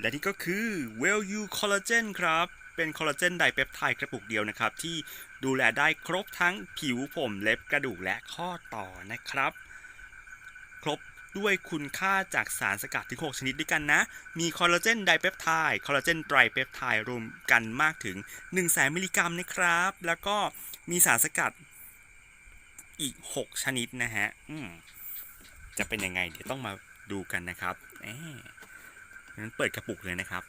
และนี่ก็คือ Well You Collagen ครับ เป็นคอลลาเจนไดเปปไทด์กระปุกเดียวนะครับ ที่ดูแลได้ครบทั้งผิวผมเล็บกระดูกและข้อต่อนะครับ ครบด้วยคุณค่าจากสารสกัดถึง 6 ชนิดด้วยกันนะ มีคอลลาเจนไดเปปไทด์ คอลลาเจนไตรเปปไทด์รวมกันมากถึง1 0 0 0 0 0มิลลิกรัมนะครับ แล้วก็มีสารสกัดอีก 6 ชนิดนะฮะ จะเป็นยังไงเดี๋ยวต้องมาดูกันนะครับ แหมงั้นเปิดกระปุกเลยนะครับ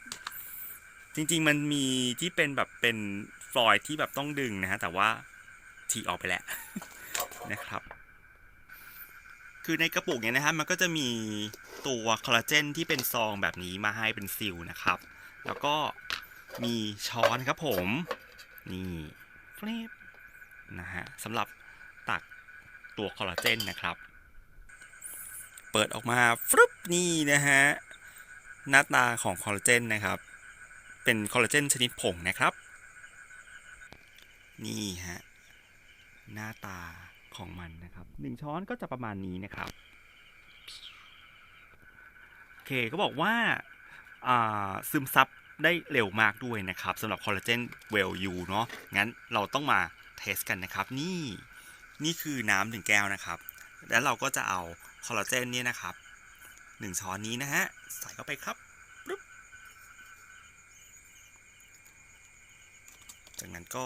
จริงๆมันมีที่เป็นแบบเป็นฟลอยด์ที่แบบต้องดึงนะฮะแต่ว่าทีออกไปแล้วนะครับ คือในกระปุกเนี่ยนะฮะมันก็จะมีตัวคอลลาเจนที่เป็นซองแบบนี้มาให้เป็นซิลนะครับ แล้วก็มีช้อนครับผม นี่ฟลิปนะฮะสำหรับตักตัวคอลลาเจนนะครับ เปิดออกมาฟลุปนี่นะฮะ หน้าตาของคอลลาเจนนะครับ เป็นคอลลาเจนชนิดผงนะครับ นี่ฮะ หน้าตาของมันนะครับหนึ่งช้อนก็จะประมาณนี้นะครับโอเคก็บอกว่าซึมซับได้เร็วมากด้วยนะครับสำหรับคอลลาเจนเวลยูเนาะงั้นเราต้องมาเทสกันนะครับ นี่นี่คือน้ำหนึ่งแก้วนะครับ แล้วเราก็จะเอาคอลลาเจนนี่นะครับ หนึ่งช้อนนี้นะฮะ ใส่เข้าไปครับปึ๊บจากนั้นก็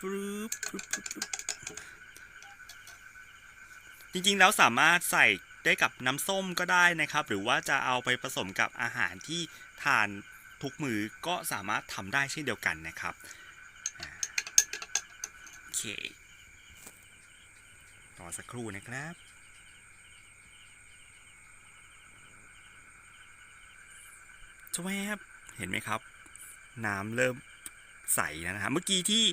ปึ๊บปึ๊บปึ๊บปึ๊บจริงๆแล้วสามารถใส่ได้กับน้ำส้มก็ได้นะครับ หรือว่าจะเอาไปผสมกับอาหารที่ทานทุกมือก็สามารถทำได้เช่นเดียวกันนะครับ เค ต่อสักครู่นะครับ ชวบเห็นไหมครับ น้ำเริ่มใสแล้วนะฮะเมื่อกี้ที่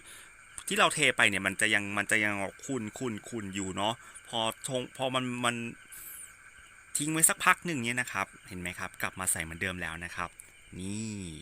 ที่เราเทไปเนี่ยมันจะยังมันจะยังออกขุนขุนขุนอยู่เนาะ พอชงพอมันมันทิ้งไว้สักพักหนึ่งเนี่ยนะครับ เห็นไหมครับ กลับมาใส่เหมือนเดิมแล้วนะครับ นี่